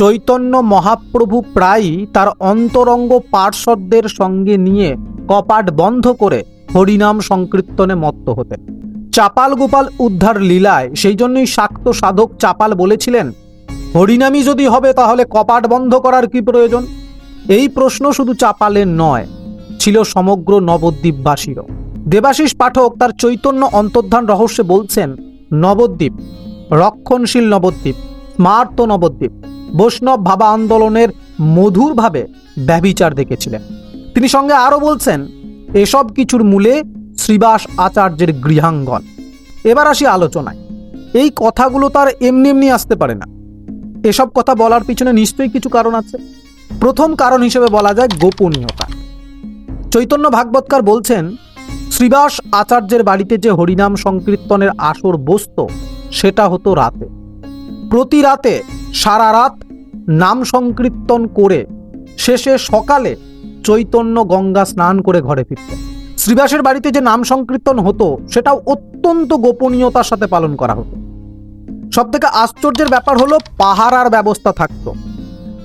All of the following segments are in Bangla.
চৈতন্য মহাপ্রভু প্রায়ই তার অন্তরঙ্গ পার্শ্বদের সঙ্গে নিয়ে কপাট বন্ধ করে হরিনাম সংকীর্তনে মত্ত হতেন। চাপাল গোপাল উদ্ধার লীলায় সেই জন্যই শাক্ত সাধক চাপাল বলেছিলেন, হরিনামই যদি হবে তাহলে কপাট বন্ধ করার কি প্রয়োজন? এই প্রশ্ন শুধু চাপালের নয়, ছিল সমগ্র নবদ্বীপবাসীরও দেবাশিস পাঠক তার চৈতন্য অন্তর্ধান রহস্যে বলছেন, নবদ্বীপ, রক্ষণশীল নবদ্বীপ, স্মার্ত নবদ্বীপ বৈষ্ণব ভাবা আন্দোলনের মধুরভাবে ব্যবিচার দেখেছিলেন। তিনি সঙ্গে আরও বলছেন, এসব কিছুর মূলে শ্রীবাস আচার্যের গৃহাঙ্গন। এবার আসি আলোচনায়। এই কথাগুলো তার এমনি এমনি আসতে পারে না। এসব কথা বলার পিছনে নিশ্চয়ই কিছু কারণ আছে। প্রথম কারণ হিসেবে বলা যায় গোপনীয়তা। চৈতন্য ভাগবতকার বলছেন, শ্রীবাস আচার্যের বাড়িতে যে হরিনাম সংকীর্তনের আসর বসত, সেটা হতো রাতে। প্রতি রাতে সারা রাত নাম সংকীর্তন করে শেষে সকালে চৈতন্য গঙ্গা স্নান করে ঘরে ফিরতেন। শ্রীবাসের বাড়িতে যে নাম সংকীর্তন হতো, সেটাও অত্যন্ত গোপনীয়তার সাথে পালন করা হতো। সব থেকে আশ্চর্যের ব্যাপার হলো, পাহারার ব্যবস্থা থাকতো।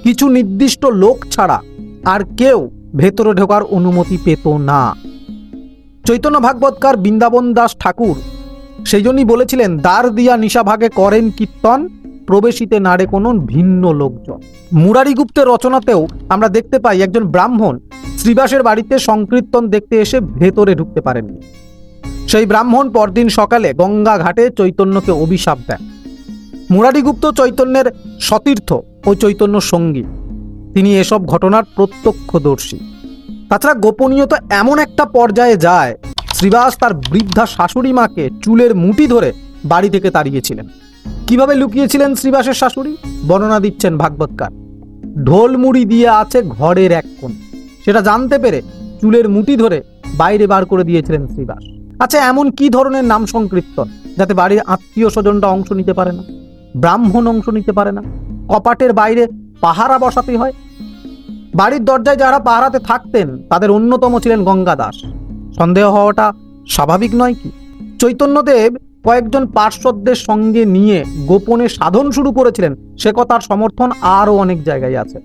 কিছু নির্দিষ্ট লোক ছাড়া আর কেউ ভেতরে ঢোকার অনুমতি পেত না। চৈতন্য ভাগবতকার বৃন্দাবন দাস ঠাকুর সেই জন্যই বলেছিলেন, দ্বার দিয়া নিশাভাগে করেন কীর্তন প্রবেশিতে নাড়ে কোনো ভিন্ন লোকজন। মুরারি গুপ্তের রচনাতেও আমরা দেখতে পাই একজন ব্রাহ্মণ শ্রীবাসের বাড়িতে সংকীর্তন দেখতে এসে ভেতরে ঢুকতে পারেননি। সেই ব্রাহ্মণ পরদিন সকালে গঙ্গা ঘাটে চৈতন্যকে অভিশাপ দেন। মুরারিগুপ্ত চৈতন্যের সতীর্থ ও চৈতন্য সঙ্গী। তিনি এসব ঘটনার প্রত্যক্ষদর্শী। তাছাড়া গোপনীয়তা এমন একটা পর্যায়ে যায়, শ্রীবাস তার বৃদ্ধা শাশুড়ি মাকে চুলের মুঠি ধরে বাড়ি থেকে তাড়িয়েছিলেন। কীভাবে লুকিয়েছিলেন শ্রীবাসের শাশুড়ি? বর্ণনা দিচ্ছেন ভাগবতকার। ঢোল মুড়ি দিয়ে আছে ঘরের এক কোণ। সেটা জানতে পেরে চুলের মুঠি ধরে বাইরে বার করে দিয়েছিলেন শ্রীবাস। আচ্ছা এমন কি ধরনের নাম সংকীর্তন যাতে বাড়ির আত্মীয় স্বজনরা অংশ নিতে পারে না? ব্রাহ্মণ অংশ নিতে পারে না? কপাটের বাইরে পাহারা বসাতে হয়? বাড়ির দরজায় যারা পাহারাতে থাকতেন, তাদের অন্যতম ছিলেন গঙ্গা দাস সন্দেহ হওয়াটা স্বাভাবিক নয় কি? চৈতন্যদেব কয়েকজন পার্শ্বদের সঙ্গে নিয়ে গোপনে সাধন শুরু করেছিলেন। সে কথার সমর্থন আরও অনেক জায়গায় আছে।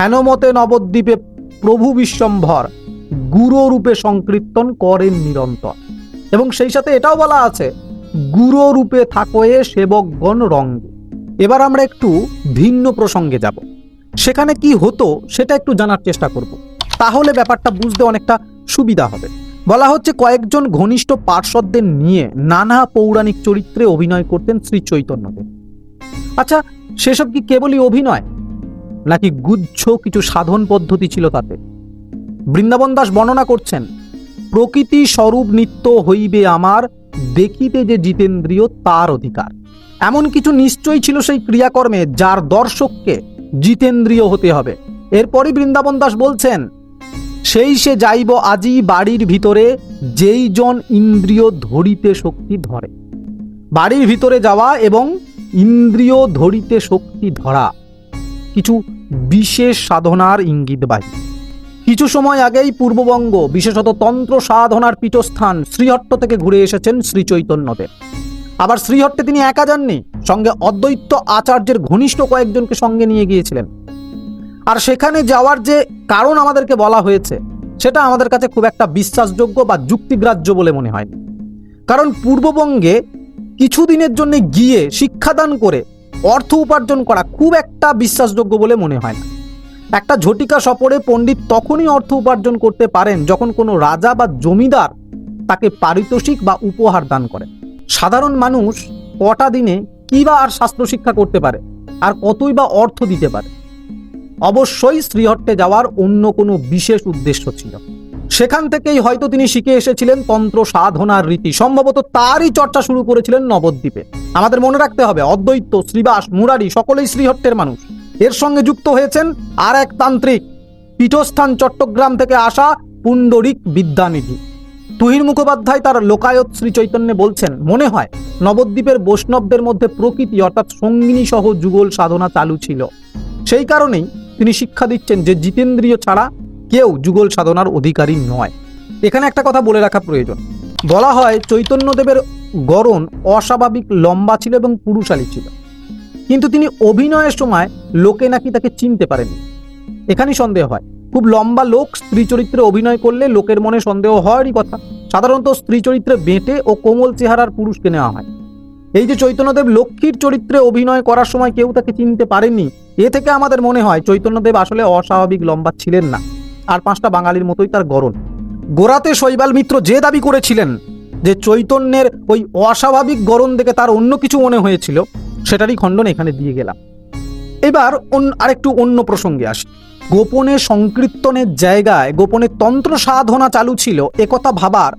হেনমতে নবদ্বীপে প্রভু বিশ্বম্ভর গুরু রূপে সংকীর্তন করেন নিরন্তর। এবং সেই সাথে এটাও বলা আছে গুরু রূপে থাকয়ে সেবকগণ রঙ্গে। এবার আমরা একটু ভিন্ন প্রসঙ্গে যাব। সেখানে কি হতো সেটা একটু জানার চেষ্টা করব। তাহলে ব্যাপারটা বুঝতে অনেকটা সুবিধা হবে। বলা হচ্ছে কয়েকজন ঘনিষ্ঠ পার্শ্বদের নিয়ে নানা পৌরাণিক চরিত্রে অভিনয় করতেন শ্রী চৈতন্যদেব। আচ্ছা সেসব কি কেবলই অভিনয়, নাকি গুচ্ছ কিছু সাধন পদ্ধতি ছিল তাতে? বৃন্দাবন দাস বর্ণনা করছেন, প্রকৃতি স্বরূপ নিত্য হইবে আমার, দেখিতে যে জিতেন্দ্রীয় তার অধিকার। এমন কিছু নিশ্চয়ই ছিল সেই ক্রিয়াকর্মে, যার দর্শককে জিতেন্দ্রিয় হতে হবে। এরপরই বৃন্দাবন দাস বলছেন সেই সে যাইব আজি বাড়ির ভিতরে, যেই জন ইন্দ্রিয় ধরিতে শক্তি ধরে। বাড়ির ভিতরে যাওয়া এবং ইন্দ্রিয় ধরিতে শক্তি ধরা, কিছু বিশেষ সাধনার ইঙ্গিত ইঙ্গিতবাহী কিছু সময় আগেই পূর্ববঙ্গ, বিশেষত তন্ত্র সাধনার পীঠস্থান শ্রীহট্ট থেকে ঘুরে এসেছেন শ্রী চৈতন্যদেব আবার শ্রীহট্টে তিনি একা যাননি, সঙ্গে অদ্বৈত আচার্যের ঘনিষ্ঠ কয়েকজনকে সঙ্গে নিয়ে গিয়েছিলেন। আর সেখানে যাওয়ার যে কারণ আমাদেরকে বলা হয়েছে, সেটা আমাদের কাছে খুব একটা বিশ্বাসযোগ্য বা যুক্তিগ্রাহ্য বলে মনে হয়নি কারণ পূর্ববঙ্গে কিছুদিনের জন্য গিয়ে শিক্ষাদান করে অর্থ উপার্জন করা খুব একটা বিশ্বাসযোগ্য বলে মনে হয় না। একটা ঝটিকা সফরে পণ্ডিত তখনই অর্থ উপার্জন করতে পারেন যখন কোনো রাজা বা জমিদার তাকে পারিতোষিক বা উপহার দান করেন। সাধারণ মানুষ কটা দিনে কি বা আর শাস্ত্র শিক্ষা করতে পারে? আর কতই বা অর্থ দিতে পারে? অবশ্যই শ্রীহট্টে যাওয়ার অন্য কোনো বিশেষ উদ্দেশ্য ছিল। সেখান থেকেই হয়তো তিনি শিখে এসেছিলেন তন্ত্র সাধনার রীতি। সম্ভবত তারই চর্চা শুরু করেছিলেন নবদ্বীপে। আমাদের মনে রাখতে হবে, অদ্বৈত, শ্রীবাস, মুরারি সকলেই শ্রীহট্টের মানুষ। এর সঙ্গে যুক্ত হয়েছেন আর এক তান্ত্রিক, পীঠস্থান, চট্টগ্রাম থেকে আসা পুণ্ডরিক বিদ্যানিধি। তুহির মুখোপাধ্যায় তার লোকায়ত শ্রী চৈতন্যে বলছেন, মনে হয় নবদ্বীপের বৈষ্ণবদের মধ্যে প্রকৃতি অর্থাৎ সঙ্গিনী সহ যুগল সাধনা চালু ছিল। সেই কারণেই তিনি শিক্ষা দিচ্ছেন যে জিতেন্দ্রীয় ছাড়া কেউ যুগল সাধনার অধিকারী নয়। এখানে একটা কথা বলে রাখা প্রয়োজন। বলা হয় চৈতন্যদেবের গরণ অস্বাভাবিক, লম্বা ছিল এবং পুরুষালী ছিল। কিন্তু তিনি অভিনয়ের সময় লোকে নাকি তাকে চিনতে পারেনি। এখানেই সন্দেহ হয়। খুব লম্বা লোক স্ত্রী চরিত্রে অভিনয় করলে লোকের মনে সন্দেহ হওয়ারই কথা। সাধারণত স্ত্রী চরিত্রে বেঁটে ও কোমল চেহারার পুরুষকে নেওয়া হয়। এই যে চৈতন্যদেব লক্ষ্মীর চরিত্রে অভিনয় করার সময় কেউ তাকে চিনতে পারেননি, এ থেকে আমাদের মনে হয় চৈতন্যদেব আসলে অস্বাভাবিক লম্বা ছিলেন না। আর পাঁচটা বাঙালির মতোই তার গরণ গোড়াতে শৈবাল মিত্র যে দাবি করেছিলেন যে চৈতন্যের ওই অস্বাভাবিক গরণ দেখে তার অন্য কিছু মনে হয়েছিল, সেটারই খণ্ডন এখানে দিয়ে গেলাম। এবার আরেকটু অন্য প্রসঙ্গে আসি। গোপনে সংকীর্তনের জায়গায় গোপনে তন্ত্র সাধনা চালু ছিল, একথা ভাবার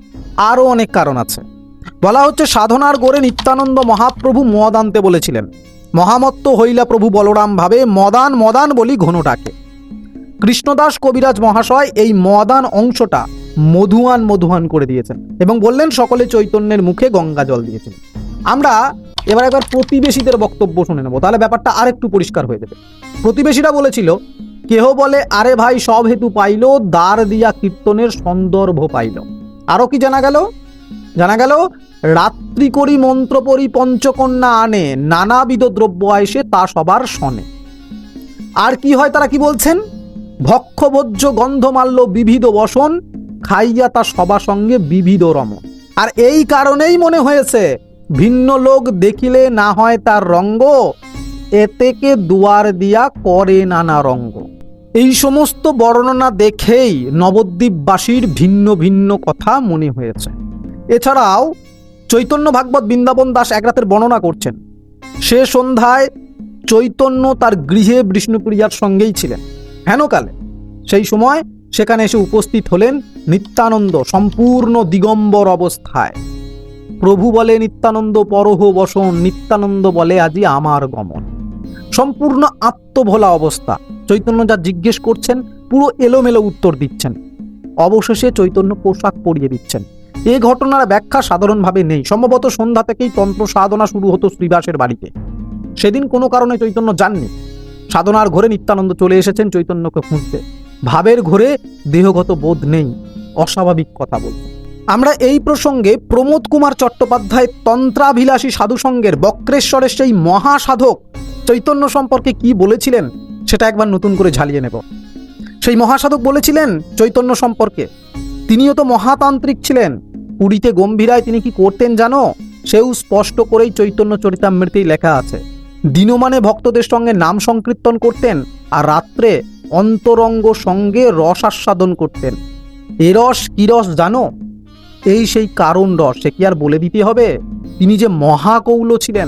আরও অনেক কারণ আছে। বলা হচ্ছে সাধনার গোরে নিত্যানন্দ মহাপ্রভু মদ আনতে বলেছিলেন। মহামত্ত হইলা প্রভু বলরাম ভাবে, মদান মদান বলি ঘনটাকে কৃষ্ণদাস কবিরাজ মহাশয় এই মদান অংশটা মধুয়ান মধুয়ান করে দিয়েছেন এবং বললেন সকলে চৈতন্যের মুখে গঙ্গা জল দিয়েছেন। আমরা এবার একবার প্রতিবেশীদের বক্তব্য শুনে নেব, তাহলে ব্যাপারটা আরেকটু পরিষ্কার হয়ে যাবে। প্রতিবেশীরা বলেছিল, কেহ বলে, আরে ভাই, সব হেতু পাইল দ্বার দিয়া কীর্তনের সন্দর্ভ পাইল। আরও কি জানা গেল? জানা গেল, রাত্রি করি মন্ত্র পরি পঞ্চকন্যা আনে, নানাবিধ দ্রব্য আইসে তা সবার শনে। আর কি হয় তারা কি বলছেন? ভক্ষভোজ্য গন্ধমাল্য বিবিধ বসন খাইয়া তা সবার সঙ্গে বিবিধ রম। আর এই কারণেই মনে হয়েছে, ভিন্ন লোক দেখিলে না হয় তার রঙ্গ এতেকে দুয়ার দিয়া করে নানা রঙ্গ। এই সমস্ত বর্ণনা দেখেই নবদ্বীপবাসীর ভিন্ন ভিন্ন কথা মনে হয়েছে। এছাড়াও চৈতন্য ভাগবত বৃন্দাবন দাস এক রাতের বর্ণনা করছেন, সে সন্ধ্যায় চৈতন্য তার গৃহে বিষ্ণুপ্রিয়ার সঙ্গেই ছিলেন। হেনকালে সেই সময় সেখানে এসে উপস্থিত হলেন নিত্যানন্দ সম্পূর্ণ দিগম্বর অবস্থায়। প্রভু বলে, নিত্যানন্দ পরহ বসন, নিত্যানন্দ বলে আজি আমার গমন। সম্পূর্ণ আত্মভোলা অবস্থা। চৈতন্য যা জিজ্ঞেস করছেন, পুরো এলোমেলো উত্তর দিচ্ছেন। অবশেষে চৈতন্য পোশাক পরিয়ে দিচ্ছেন। এ ঘটনার ব্যাখ্যা সাধারণভাবে নেই। সম্ভবত সন্ধ্যা থেকেই তন্ত্র সাধনা শুরু হতো শ্রীবাসের বাড়িতে। সেদিন কোনো কারণে চৈতন্য যাননি। সাধনার ঘরে নিত্যানন্দ চলে এসেছেন চৈতন্যকে খুঁজতে। ভাবের ঘরে দেহগত বোধ নেই, অস্বাভাবিক কথা বলতে। আমরা এই প্রসঙ্গে প্রমোদ কুমার চট্টোপাধ্যায় তন্ত্রাভিলাষী সাধুসঙ্গের বক্রেশ্বরের সেই মহাসাধক চৈতন্য সম্পর্কে কি বলেছিলেন, সেটা একবার নতুন করে ঝালিয়ে নেব। সেই মহাসাধক বলেছিলেন চৈতন্য সম্পর্কে, তিনিও তো মহাতান্ত্রিক ছিলেন পুরীতে গম্ভীরায় তিনি কি করতেন জানো? সেও স্পষ্ট করেই চৈতন্য চরিতামৃতেই লেখা আছে। দিনমানে ভক্তদের সঙ্গে নাম সংকীর্তন করতেন আর রাত্রে অন্তরঙ্গ সঙ্গে রস আস্বাদন করতেন। এ রস কি রস জানো? এই সেই কারণ রস, সে কি আর বলে দিতে হবে? তিনি যে মহাকৌল ছিলেন